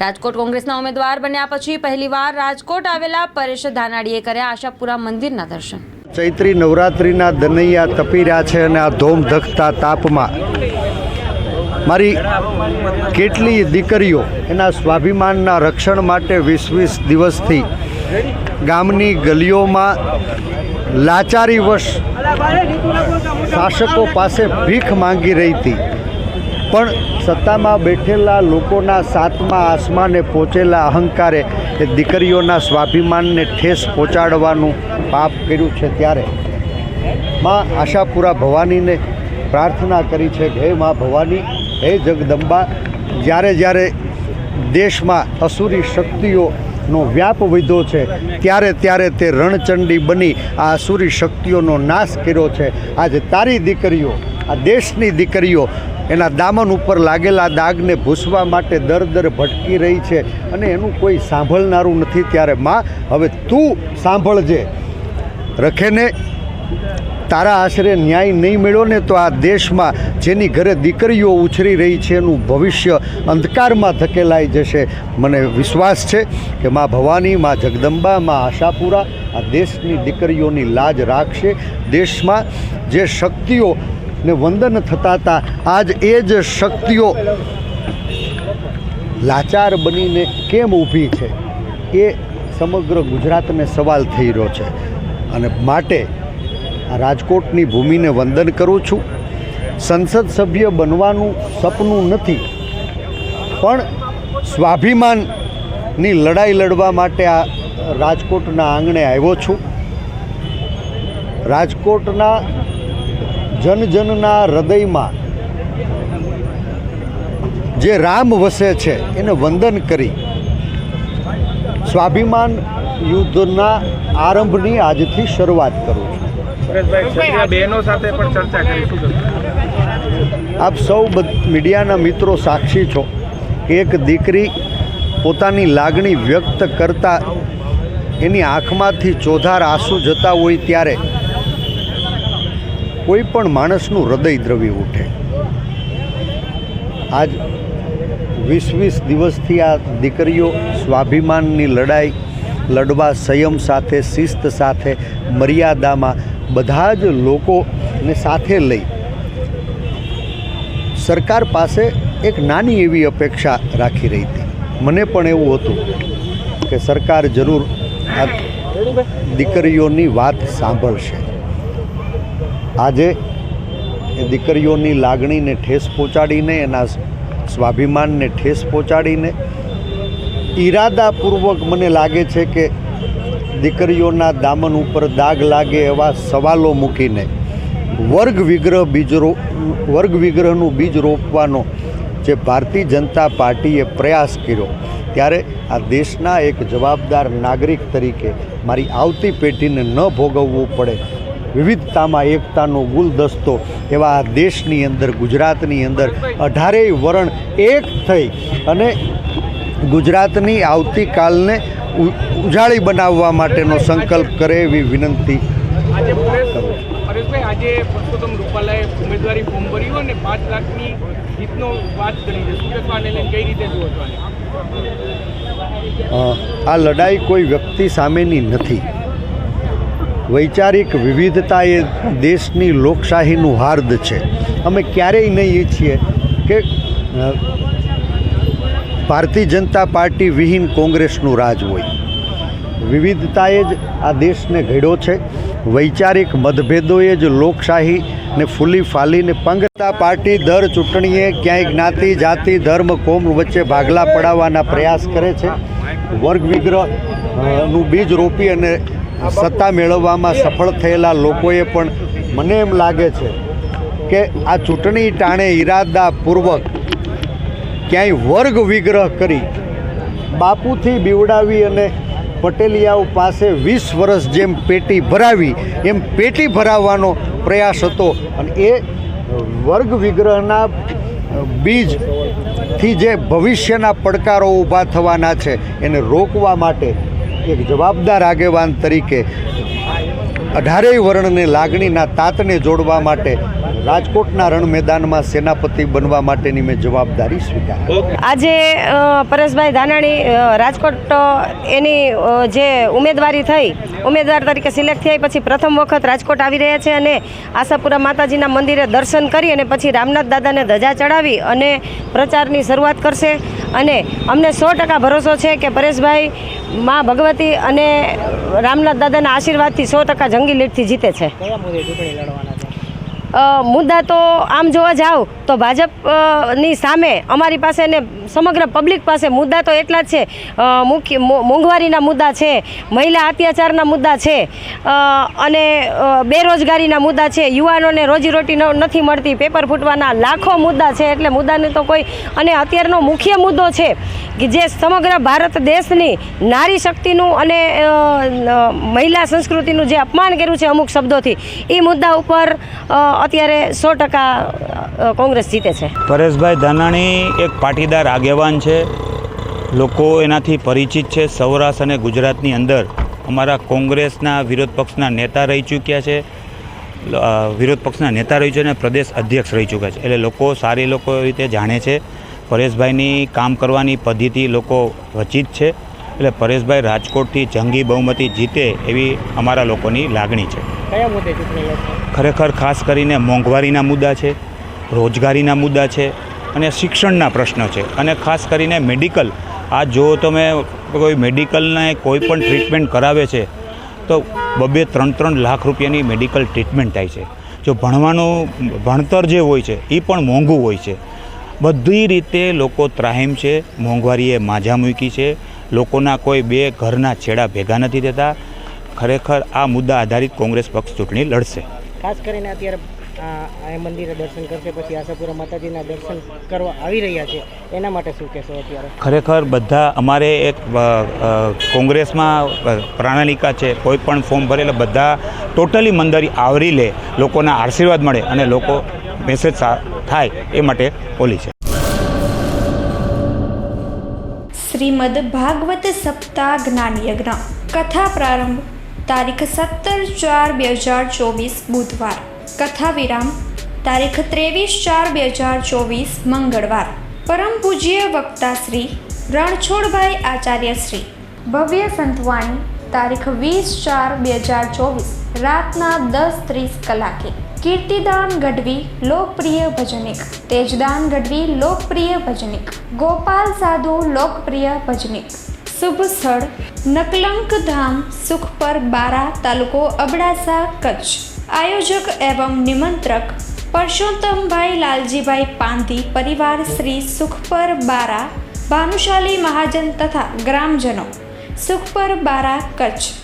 રાજકોટ કોંગ્રેસના ઉમેદવાર બન્યા પછી પહેલીવાર રાજકોટ આવેલા પરેશ ધાનાડીએ કર્યા આશાપુરા મંદિરના દર્શન. ચૈત્રી નવરાત્રિના દનૈયા તપી રહ્યા છે અને આ ધોમ ધખતા તાપમાં મારી કેટલી દીકરીઓ એના સ્વાભિમાનના રક્ષણ માટે વીસ વીસ દિવસથી ગામની ગલીઓમાં લાચારીવશ શાસકો પાસે ભીખ માંગી રહી હતી. પણ સત્તામાં બેઠેલા લોકોના સાતમા આસમાને પહોંચેલા અહંકારે એ દીકરીઓના સ્વાભિમાનને ઠેસ પહોંચાડવાનું પાપ કર્યું છે ત્યારે. માં આશાપુરા ભવાનીને પ્રાર્થના કરી છે કે, હે માં ભવાની, હે જગદંબા, જ્યારે જ્યારે દેશમાં અસુરી શક્તિઓનો વ્યાપ વધ્યો છે, ત્યારે ત્યારે તે રણચંડી બની આ અસુરી શક્તિઓનો નાશ કર્યો છે. આજે તારી દીકરીઓ, આ દેશની દીકરીઓ એના દામન ઉપર લાગેલા દાગને ભૂસવા માટે દર દર ભટકી રહી છે અને એનું કોઈ સાંભળનારું નથી ત્યારે માં, હવે તું સાંભળજે. રખેને તારા આશરે ન્યાય નહીં મળ્યો ને તો આ દેશમાં જેની ઘરે દીકરીઓ ઉછરી રહી છે એનું ભવિષ્ય અંધકારમાં ધકેલાઈ જશે. મને વિશ્વાસ છે કે મા ભવાની, મા જગદંબા, મા આશાપુરા આ દેશની દીકરીઓની લાજ રાખશે. દેશમાં જે શક્તિઓ ને વંદન થતા હતા આજ એ જ શક્તિઓ લાચાર બનીને કેમ ઊભી છે? એ સમગ્ર ગુજરાતને સવાલ થઈ રહ્યો છે. અને માટે આ રાજકોટની ભૂમિને વંદન કરું છું. સંસદ સભ્ય બનવાનું સપનું નથી. પણ સ્વાભિમાનની લડાઈ લડવા માટે આ રાજકોટના આંગણે આવ્યો છું. રાજકોટના જનજનના હૃદયમાં જે રામ વસે છે એને વંદન કરી સ્વાભિમાન યુદ્ધના આરંભની આજથી શરૂઆત કરું છું? આપ સૌ મીડિયાના મિત્રો સાક્ષી છો કે એક દીકરી પોતાની લાગણી વ્યક્ત કરતા એની આંખમાંથી ચોધાર આંસુ જતા હોય ત્યારે કોઈ પણ માણસનું હૃદય દ્રવી ઉઠે. આજ વીસ વીસ દિવસથી આ દીકરીઓ સ્વાભિમાનની લડાઈ, લડવા સંયમ સાથે, શિસ્ત સાથે, મર્યાદામાં બધા જ લોકોને સાથે લઈ સરકાર પાસે એક નાની એવી અપેક્ષા રાખી રહી હતી. મને પણ એવું હતું કે સરકાર જરૂર આ દીકરીઓની વાત સાંભળશે. આજે એ દીકરીઓની લાગણીને ઠેસ પહોંચાડીને, એના સ્વાભિમાનને ઠેસ પહોંચાડીને, ઈરાદાપૂર્વક મને લાગે છે કે દીકરીઓના દામન ઉપર દાગ લાગે એવા સવાલો મૂકીને વર્ગ વિગ્રહ બીજ રો, વર્ગ વિગ્રહનું બીજ રોપવાનો જે ભારતીય જનતા પાર્ટીએ પ્રયાસ કર્યો, ત્યારે આ દેશના એક જવાબદાર નાગરિક તરીકે મારી આવતી પેઢીને ન ભોગવવું પડે. વિવિધતામાં એકતાનો ગુલદસ્તો એવા દેશની અંદર ગુજરાતની અંદર અઢારેય વરણ એક થઈ અને ગુજરાતની આવતીકાલને ઉજાળી બનાવવા માટેનો સંકલ્પ કરે એવી વિનંતી આજે પરેશ પરેશભાઈ આજે પરસોત્તમ રૂપાલાએ ઉમેદવારી ફોર્મ ભર્યું અને પાંચ લાખની જીતનો વાત કરી છે. શું લઈને? કઈ રીતે જુઓ છો આ લડાઈ કોઈ વ્યક્તિ સામેની નથી. વૈચારિક વિવિધતા એ દેશની લોકશાહીનું હાર્દ છે. અમે ક્યારેય નહીં ઈચ્છીએ કે ભારતીય જનતા પાર્ટી વિહીન કોંગ્રેસનું રાજ હોય. વિવિધતાએ જ આ દેશને ઘડ્યો છે. વૈચારિક મતભેદોએ જ લોકશાહીને ફૂલી ફાલીને પંગતા પાર્ટી દર ચૂંટણીએ ક્યાંય જ્ઞાતિ, જાતિ, ધર્મ, કોમ વચ્ચે ભાગલા પડાવવાના પ્રયાસ કરે છે. વર્ગ વિગ્રહનું બીજ રોપી અને સત્તા મેળવવામાં સફળ થયેલા લોકોએ પણ મને એમ લાગે છે કે આ ચૂંટણી ટાણે ઈરાદાપૂર્વક ક્યાંય વર્ગ વિગ્રહ કરી બાપુથી બીવડાવી અને પટેલિયાઓ પાસે વીસ વર્ષ જેમ પેટી ભરાવી, એમ પેટી ભરાવવાનો પ્રયાસ હતો. અને એ વર્ગ વિગ્રહના બીજથી જે ભવિષ્યના પડકારો ઊભા થવાના છે, એને રોકવા માટે એક જવાબદાર આગેવાન તરીકે અઢારેય વર્ણને લાગણીના તાતને જોડવા માટે રાજકોટના રણ મેદાનમાં સેનાપતિ બનવા માટેની મેં જવાબદારી સ્વીકારી. આજે પરેશભાઈ ધાનાણી રાજકોટ એની જે ઉમેદવારી થઈ ઉમેદવાર તરીકે સિલેક્ટ થયા પછી પ્રથમ વખત રાજકોટ આવી રહ્યા છે અને આશાપુરા માતાજીના મંદિરે દર્શન કરી અને પછી રામનાથ દાદાને ધજા ચડાવી અને પ્રચારની શરૂઆત કરશે. અને અમને સો ટકા ભરોસો છે કે પરેશભાઈ મા ભગવતી અને રામનાથ દાદાના આશીર્વાદથી સો ટકા જંગી લીટથી જીતે છે. મુદ્દા તો આમ જોવા જાવ તો ભાજપની સામે અમારી પાસે ને સમગ્ર પબ્લિક પાસે મુદ્દા તો એટલા જ છે. મુખ્ય મોંઘવારીના મુદ્દા છે, મહિલા અત્યાચારના મુદ્દા છે અને બેરોજગારીના મુદ્દા છે, યુવાનોને રોજીરોટી નથી મળતી, પેપર ફૂટવાના લાખો મુદ્દા છે, એટલે મુદ્દાને તો કોઈ, અને અત્યારનો મુખ્ય મુદ્દો છે કે જે સમગ્ર ભારત દેશની નારી શક્તિનું અને મહિલા સંસ્કૃતિનું જે અપમાન કર્યું છે અમુક શબ્દોથી, એ મુદ્દા ઉપર અત્યારે સો ટકા કોંગ્રેસ જીતે છે. પરેશભાઈ ધાનાણી એક પાટીદાર આગેવાન છે. લોકો એનાથી પરિચિત છે. સૌરાષ્ટ્ર અને ગુજરાતની અંદર અમારા કોંગ્રેસના વિરોધ પક્ષના નેતા રહી ચૂક્યા છે. વિરોધ પક્ષના નેતા રહી છે અને પ્રદેશ અધ્યક્ષ રહી ચૂક્યા છે. એટલે લોકો સારી લોકો રીતે જાણે છે. પરેશભાઈની કામ કરવાની પદ્ધતિ લોકો વચિત છે. એટલે પરેશભાઈ રાજકોટથી જંગી બહુમતી જીતે એવી અમારા લોકોની લાગણી છે. કયા મુદ્દે ચૂંટણી લડશે? ખરેખર ખાસ કરીને મોંઘવારીના મુદ્દા છે, રોજગારીના મુદ્દા છે અને શિક્ષણના પ્રશ્નો છે. અને ખાસ કરીને મેડિકલ. આ જો તમે કોઈ મેડિકલને કોઈ પણ ટ્રીટમેન્ટ કરાવે છે, તો બબે ત્રણ ત્રણ લાખ રૂપિયાની મેડિકલ ટ્રીટમેન્ટ થાય છે. જો ભણવાનું, ભણતર જે હોય છે એ પણ મોંઘું હોય છે. બધી રીતે લોકો ત્રાહિમ છે, મોંઘવારીએ માજા મૂકી છે. લોકોના કોઈ બે ઘરના છેડા ભેગા નથી થતા. ખરેખર આ મુદ્દા આધારિત કોંગ્રેસ પક્ષ ચૂંટણી લડશે. ખાસ કરીને અત્યારે આ આ મંદિરે દર્શન કરશે પછી આશાપુરા માતાજીના દર્શન કરવા આવી રહ્યા છે. એના માટે શું કહેશો અત્યારે? ખરેખર બધા અમારે એક કોંગ્રેસમાં પ્રણાલિકા છે કોઈ પણ ફોર્મ ભરેલા બધા ટોટલી મંદિર આવરી લે લોકોના આશીર્વાદ મળે અને લોકો મેસેજ સા- થાય એ માટે ઓલી છે. શ્રીમદ ભાગવત સપ્તાહ જ્ઞાન યજ્ઞ કથા પ્રારંભ. તારીખ સત્તર ચાર બે હજાર ચોવીસ બુધવાર. કથા વિરામ. તારીખ ત્રેવીસ ચાર બે હજાર ચોવીસ મંગળવાર. પરમ પૂજ્ય વક્તા શ્રી રણછોડભાઈ આચાર્ય શ્રી. ભવ્ય સંતવાણી. તારીખ વીસ ચાર બે હજાર ચોવીસ. રાતના દસ ત્રીસ કલાકે. કીર્તિદાન ગઢવી, લોકપ્રિય ભજનિક. તેજદાન ગઢવી, લોકપ્રિય ભજનિક. ગોપાલ સાધુ, લોકપ્રિય ભજનિક. શુભ સ્થળ. નકલંક ધામ સુખપર બારા તાલુકો અબડાસા, કચ્છ. આયોજક એવં નિમંત્રક પરસોત્તમભાઈ લાલજીભાઈ પાંધી, પરિવાર શ્રી સુખપર બારા, ભાનુશાલી મહાજન તથા ગ્રામજનો. સુખપર બારા, કચ્છ.